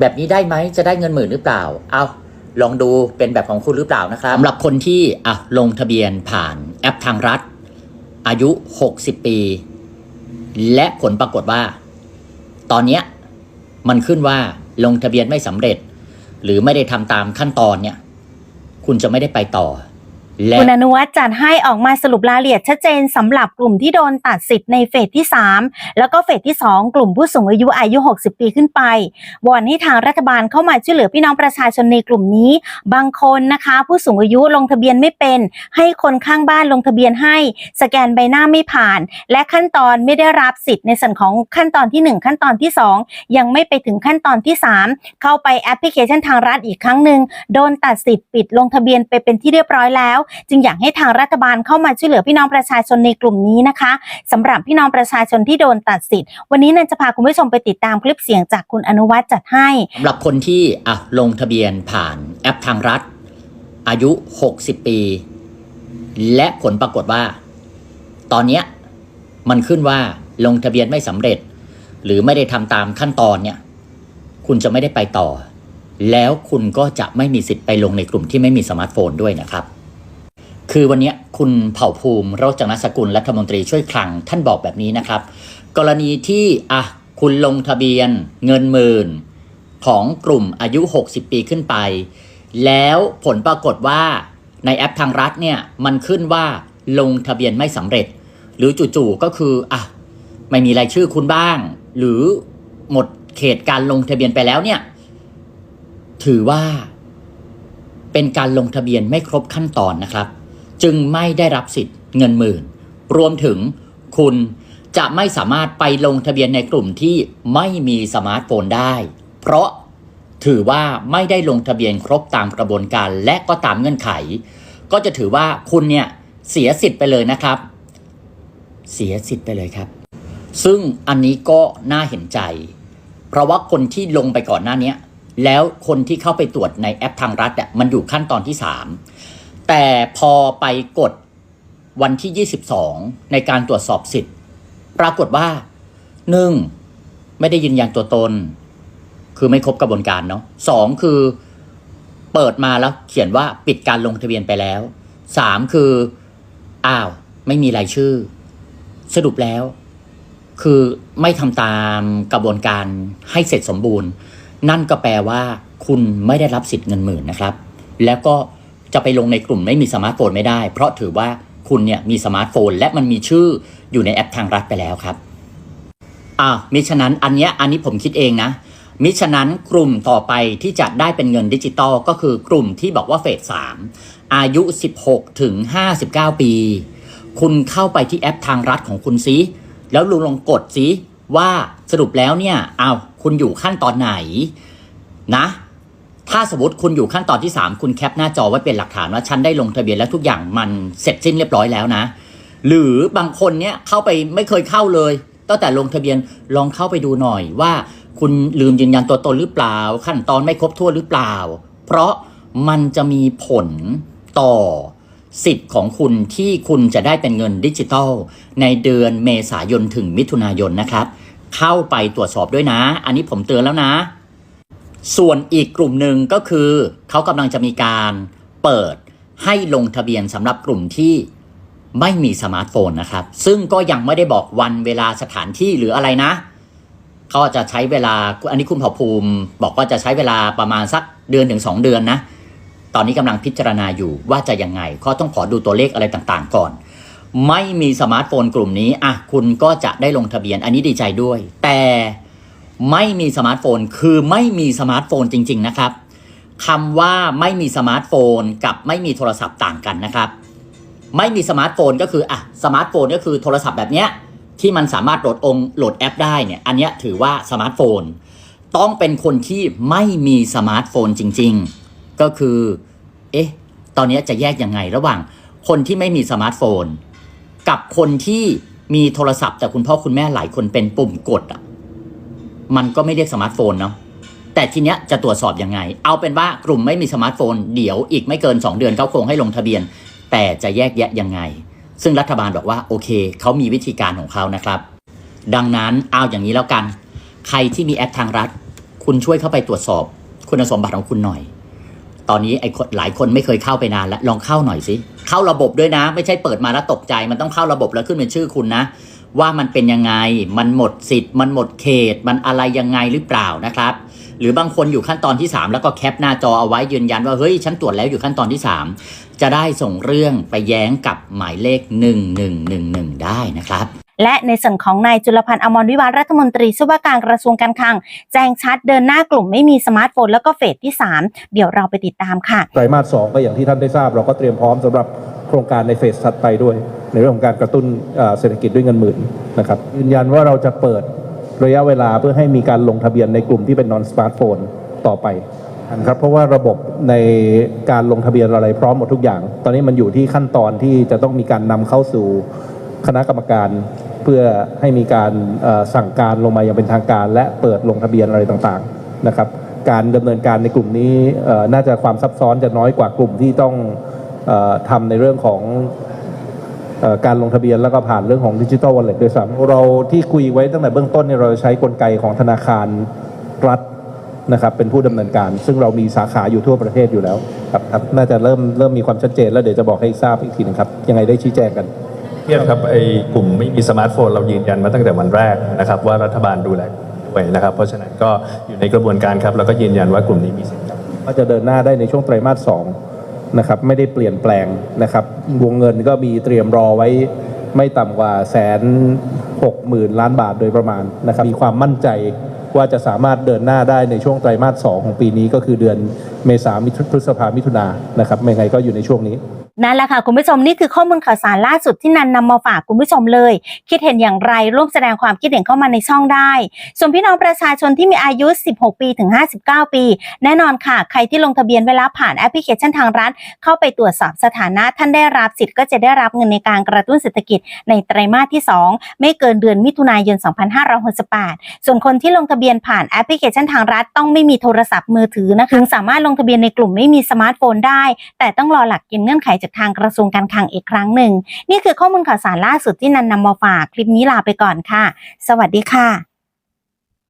แบบนี้ได้ไหมจะได้เงินหมื่นหรือเปล่า เอาลองดูเป็นแบบของคุณหรือเปล่านะครับสำหรับคนที่อะลงทะเบียนผ่านแอปทางรัฐ อายุ 60 ปี และผลปรากฏว่า ตอนเนี้ยมันขึ้นว่าลงทะเบียนไม่สำเร็จ หรือไม่ได้ทำตามขั้นตอนเนี่ย คุณจะไม่ได้ไปต่อ คุณอนุวัฒน์จัดให้ออกมาสรุปรายละเอียดชัดเจนสำหรับกลุ่มที่โดนตัดสิทธิ์ในเฟสที่ 3 แล้วก็เฟสที่ 2 กลุ่มผู้สูงอายุอายุ 60 ปีขึ้นไปวอนให้ทางรัฐบาลเข้ามาช่วยเหลือพี่น้องประชาชนในกลุ่มนี้ บางคนนะคะ ผู้สูงอายุลงทะเบียนไม่เป็น ให้คนข้างบ้านลงทะเบียนให้ สแกนใบหน้าไม่ผ่าน และขั้นตอนไม่ได้รับสิทธิ์ในส่วนของขั้นตอนที่ 1 ขั้นตอนที่ 2 ยังไม่ไปถึงขั้นตอนที่ 3 เข้าไปแอปพลิเคชันทางรัฐอีกครั้งหนึ่งโดนตัดสิทธิ์ปิดลงทะเบียนไปเป็นที่เรียบร้อยแล้วจึงอยากให้ทางรัฐบาลเข้ามาช่วยเหลือพี่น้องประชาชนในกลุ่มนี้นะคะสำหรับพี่น้องประชาชนที่โดนตัดสิทธิ์ วันนี้นันจะพาคุณผู้ชมไปติดตามคลิปเสียงจากคุณอนุวัฒน์จัดให้สำหรับคนที่อะลงทะเบียนผ่านแอปทางรัฐ อายุ 60 ปี และผลปรากฏว่า ตอนเนี้มันขึ้นว่าลงทะเบียนไม่สำเร็จ หรือไม่ได้ทำตามขั้นตอนเนี่ย คุณจะไม่ได้ไปต่อ แล้วคุณก็จะไม่มีสิทธิ์ไปลงในกลุ่มที่ไม่มีสมาร์ทโฟนด้วยนะครับ คือวันนี้คุณเผ่าภูมิโรจนสกุลรัฐมนตรีช่วยคลังท่านบอกแบบนี้นะครับ กรณีที่อะคุณลงทะเบียนเงินหมื่นของกลุ่มอายุ 60 ปีขึ้นไป แล้วผลปรากฏว่าในแอปทางรัฐเนี่ยมันขึ้นว่าลงทะเบียนไม่สำเร็จ หรือจู่ๆก็คืออะไม่มีรายชื่อคุณบ้าง หรือหมดเขตการลงทะเบียนไปแล้วเนี่ยถือว่าเป็นการลงทะเบียนไม่ครบขั้นตอนนะครับ จึงไม่ได้รับสิทธิ์เงินหมื่น รวมถึงคุณจะไม่สามารถไปลงทะเบียนในกลุ่มที่ไม่มีสมาร์ทโฟนได้ เพราะถือว่าไม่ได้ลงทะเบียนครบตามกระบวนการและก็ตามเงื่อนไข ก็จะถือว่าคุณเนี่ยเสียสิทธิ์ไปเลยนะครับ เสียสิทธิ์ไปเลยครับ ซึ่งอันนี้ก็น่าเห็นใจ เพราะว่าคนที่ลงไปก่อนหน้าเนี้ยแล้วคนที่เข้าไปตรวจในแอปทางรัฐอะมันอยู่ขั้นตอนที่ 3 แต่พอไปกดวันที่ 22 ในการตรวจสอบสิทธิ์ ปรากฏว่า 1. ไม่ได้ยืนยันตัวตน คือไม่ครบกระบวนการเนาะสองคือเปิดมาแล้วเขียนว่าปิดการลงทะเบียนไปแล้วสามคืออ้าว ไม่มีรายชื่อ สรุปแล้ว คือไม่ทำตามกระบวนการให้เสร็จสมบูรณ์ นั่นก็แปลว่า คุณไม่ได้รับสิทธิ์เงินหมื่นนะครับ แล้วก็ จะไปลงในกลุ่มไม่มีสมาร์ทโฟนไม่ได้ เพราะถือว่าคุณเนี่ยมีสมาร์ทโฟน และมันมีชื่ออยู่ในแอปทางรัฐไปแล้วครับอ่ามิฉะนั้นอันเนี้ยอันนี้ผมคิดเองนะ มิฉะนั้นกลุ่มต่อไปที่จะได้เป็นเงินดิจิตอลก็คือกลุ่มที่บอกว่าเฟสสามอายุ 16 ถึง 59 ปี คุณเข้าไปที่แอปทางรัฐของคุณซิแล้วลุงลงกดซิว่าสรุปแล้วเนี่ยเอาคุณอยู่ขั้นตอนไหนนะ ถ้าสมมติคุณอยู่ขั้นตอนที่ 3 คุณแคปหน้าจอไว้เป็นหลักฐานว่าฉันได้ลงทะเบียนแล้วทุกอย่างมันเสร็จสิ้นเรียบร้อยแล้วนะ หรือบางคนเนี่ยเข้าไปไม่เคยเข้าเลยตั้งแต่ลงทะเบียนลองเข้าไปดูหน่อยว่า คุณลืมยืนยันตัวตนหรือเปล่า ขั้นตอนไม่ครบถ้วนหรือเปล่า เพราะมันจะมีผลต่อสิทธิ์ของคุณที่คุณจะได้เป็นเงินดิจิทัล ในเดือนเมษายนถึงมิถุนายนนะครับ เข้าไปตรวจสอบด้วยนะ อันนี้ผมเตือนแล้วนะ ส่วนอีกกลุ่มหนึ่งก็คือเขากำลังจะมีการเปิดให้ลงทะเบียนสำหรับกลุ่มที่ไม่มีสมาร์ทโฟนนะครับ ซึ่งก็ยังไม่ได้บอกวันเวลาสถานที่หรืออะไรนะ เขาจะใช้เวลาอันนี้คุณเผ่าภูมิ บอกว่าจะใช้เวลาประมาณสักเดือนถึงสองเดือนนะ ตอนนี้กำลังพิจารณาอยู่ว่าจะยังไงเขาต้องขอดูตัวเลขอะไรต่างๆ ก่อน ไม่มีสมาร์ทโฟนกลุ่มนี้อะคุณก็จะได้ลงทะเบียนอันนี้ดีใจด้วย แต่ ไม่มีสมาร์ทโฟนคือไม่มีสมาร์ทโฟนจริง ๆ นะครับคำว่าไม่มีสมาร์ทโฟนกับไม่มีโทรศัพท์ต่างกันนะครับ ไม่มีสมาร์ทโฟนก็คืออะสมาร์ทโฟนก็คือโทรศัพท์แบบเนี้ยที่มันสามารถโหลดองโหลดแอปได้เนี่ยอันเนี้ยถือว่าสมาร์ทโฟน ต้องเป็นคนที่ไม่มีสมาร์ทโฟนจริง ๆ ก็คือ เอ๊ะ ตอนนี้จะแยกยังไงระหว่าง คนที่ไม่มีสมาร์ทโฟน กับคนที่มีโทรศัพท์แต่คุณพ่อคุณแม่หลายคนเป็นปุ่มกดอะ มันก็ไม่เรียกสมาร์ทโฟนเนาะแต่ทีเนี้ยจะตรวจสอบยังไง เอาเป็นว่ากลุ่มไม่มีสมาร์ทโฟน เดี๋ยวอีกไม่เกิน 2 เดือนเขาคงให้ลงทะเบียน แต่จะแยกแยะยังไง ซึ่งรัฐบาลบอกว่าโอเคเขามีวิธีการของเขานะครับ ดังนั้นเอาอย่างนี้แล้วกัน ใครที่มีแอปทางรัฐ คุณช่วยเข้าไปตรวจสอบ คุณสมบัติของคุณหน่อย ตอนนี้ไอ้คนหลายคนไม่เคยเข้าไปนานแล้วลองเข้าหน่อยสิเข้าระบบด้วยนะ ไม่ใช่เปิดมาแล้วตกใจ มันต้องเข้าระบบแล้วขึ้นเป็นชื่อคุณนะ ว่ามันเป็นยังไง มันหมดสิทธิ์ มันหมดเขต มันอะไรยังไงหรือเปล่านะครับ หรือบางคนอยู่ขั้นตอนที่ 3 แล้วก็แคปหน้าจอเอาไว้ยืนยันว่าเฮ้ยฉันตรวจแล้วอยู่ขั้นตอนที่ 3 จะได้ส่งเรื่องไปแย้งกับหมายเลข 1111 ได้นะครับ และในส่วนของนายจุลพันธ์อมรวิวัฒรัฐมนตรีช่วยว่าการกระทรวงการคลัง แจ้งชัดเดินหน้ากลุ่มไม่มีสมาร์ทโฟนแล้วก็เฟสที่ 3 เดี๋ยวเราไปติดตามค่ะไตรมาสสองก็อย่างที่ท่านได้ทราบ เราก็เตรียมพร้อมสำหรับโครงการในเฟสถัดไปด้วย ในเรื่องของการกระตุ้นเศรษฐกิจด้วยเงินหมื่นนะครับยืนยันว่าเราจะเปิดระยะเวลาเพื่อให้มีการลงทะเบียนในกลุ่มที่เป็น non smartphone ต่อไปครับเพราะว่าระบบในการลงทะเบียนอะไรพร้อมหมดทุกอย่าง ตอนนี้มันอยู่ที่ขั้นตอนที่จะต้องมีการนำเข้าสู่คณะกรรมการ เพื่อให้มีการสั่งการลงมาอย่างเป็นทางการ และเปิดลงทะเบียนอะไรต่างๆนะครับ การดำเนินการในกลุ่มนี้น่าจะความซับซ้อนจะน้อยกว่ากลุ่มที่ต้องออทำในเรื่องของอการลงทะเบียนแล้วก็ผ่านเรื่องของดิจิ t a ลวอลเล็ตด้วยซ้ำเราที่คุยไว้ตั้งแต่เบื้องต้นเนี่ยเราใช้กลไกของธนาคารรัฐนะครับเป็นผู้ดำเนินการ ซึ่งเรามีสาขาอยู่ทั่วประเทศอยู่แล้วครับครับน่าจะเริ่มเริ่มมีความชัดเจนแล้วเดี๋ยวจะบอกให้ทราบอีกทีหนึงครับ ยังไงได้ชี้แจงกัน เทียบครับไอ้กลุ่มไม่มีสมาร์ทโฟนเรายืนยันมาตั้งแต่วันแรกนะครับว่ารัฐบาลดูแลด้วยนะครับ เพราะฉะนั้นก็อยู่ในกระบวนการครับแล้วก็ยืนยันว่ากลุ่มนี้มีสิทธิ์ครับก็จะเดินหน้าได้ในช่วงไตรมาสสองนะครับไม่ได้เปลี่ยนแปลงนะครับวงเงินก็มีเตรียมรอไว้ไม่ต่ำกว่าแสนหกหมื่นล้านบาทโดยประมาณนะครับมีความมั่นใจว่าจะสามารถเดินหน้าได้ในช่วงไตรมาสสองของปีนี้ก็คือเดือนเมษายนพฤษภามิถุนายนนะครับไม่ไงก็อยู่ในช่วงนี้ นั่นแหละค่ะคุณผู้ชมนี่คือข้อมูลข่าวสารล่าสุดที่นันนำมาฝากคุณผู้ชมเลย คิดเห็นอย่างไรร่วมแสดงความคิดเห็นเข้ามาในช่องได้ ส่วนพี่น้องประชาชนที่มีอายุ 16 ปีถึง 59 ปี แน่นอนค่ะ ใครที่ลงทะเบียนเวลาผ่านแอปพลิเคชันทางรัฐเข้าไปตรวจสอบสถานะท่านได้รับสิทธิ์ก็จะได้รับเงินในการกระตุ้นเศรษฐกิจในไตรมาสที่ 2 ไม่เกินเดือนมิถุนายน 2568 ส่วนคนที่ลงทะเบียนผ่านแอปพลิเคชันทางรัฐต้องไม่มีโทรศัพท์มือถือนะคะถึงสามารถลงทะเบียนในกลุ่มไม่มีสมาร์ทโฟนได้ แต่ต้องรอหลักเกณฑ์เงื่อนไขจากทางกระทรวงการคลังอีกครั้งหนึ่ง นี่คือข้อมูลข่าวสารล่าสุดที่นันนำมาฝาก คลิปนี้ลาไปก่อนค่ะ สวัสดีค่ะ